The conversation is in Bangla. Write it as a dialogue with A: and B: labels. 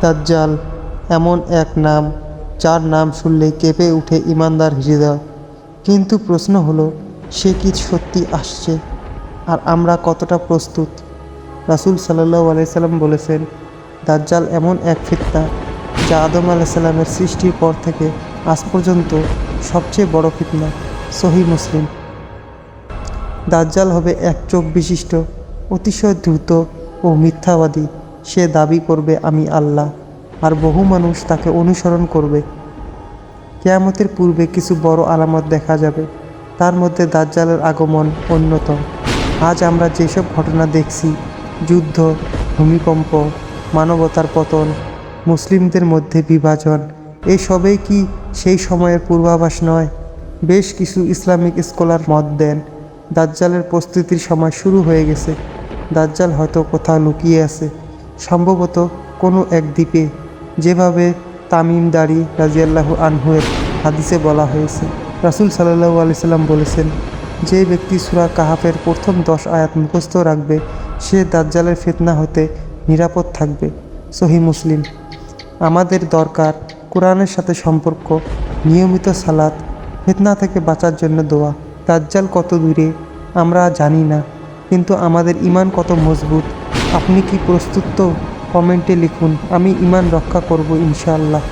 A: দাজ্জাল, এমন এক নাম, যার নাম শুনলে কেঁপে উঠে ইমানদার হৃদয় কিন্তু প্রশ্ন হলো, সে কি সত্যি আসছে? আর আমরা কতটা প্রস্তুত? রাসুল সাল্লাহ আলাইসাল্লাম বলেছেন, দাজ্জাল এমন এক ফিতনা, যা আদম আলাইসাল্লামের সৃষ্টির পর থেকে আজ পর্যন্ত সবচেয়ে বড় ফিতনা সহি মুসলিম। দাজ্জাল হবে এক চোখ বিশিষ্ট, অতিশয় দ্রুত ও মিথ্যাবাদী। সে দাবি করবে, আমি আল্লাহ। আর বহু মানুষ তাকে অনুসরণ করবে। কেয়ামতের পূর্বে কিছু বড় আলামত দেখা যাবে। তার মধ্যে দাজ্জালের আগমন অন্যতম। আজ আমরা যেসব ঘটনা দেখছি, যুদ্ধ, ভূমিকম্প, মানবতার পতন, মুসলিমদের মধ্যে বিভাজন এসবেই কি সেই সময়ের পূর্বাভাস নয়? বেশ কিছু ইসলামিক স্কলার মত দেন। দাজ্জালের প্রস্তুতির সময় শুরু হয়ে গেছে। দাজ্জাল হয়তো কোথাও লুকিয়ে আছে। সম্ভবত কোনো এক দ্বীপে, যেভাবে তামিম দাড়ি রাজিয়াল্লাহু আনহুয়ের হাদিসে বলা হয়েছে। রাসুল সাল্লাহু আলিয়াল্লাম বলেছেন, যে ব্যক্তি সুরা কাহাফের প্রথম দশ আয়াত মুখস্থ রাখবে, সে দাজ্জালের ফেতনা হতে নিরাপদ থাকবে। সহি মুসলিম, আমাদের দরকার কোরআনের সাথে সম্পর্ক, নিয়মিত সালাত, ফেতনা থেকে বাঁচার জন্য দোয়া। দাজ্জাল কত দূরে, আমরা জানি না, কিন্তু আমাদের ইমান কত মজবুত আপনি কি প্রস্তুত? তো কমেন্টে লিখুন। আমি ইমান রক্ষা করব ইনশাআল্লাহ।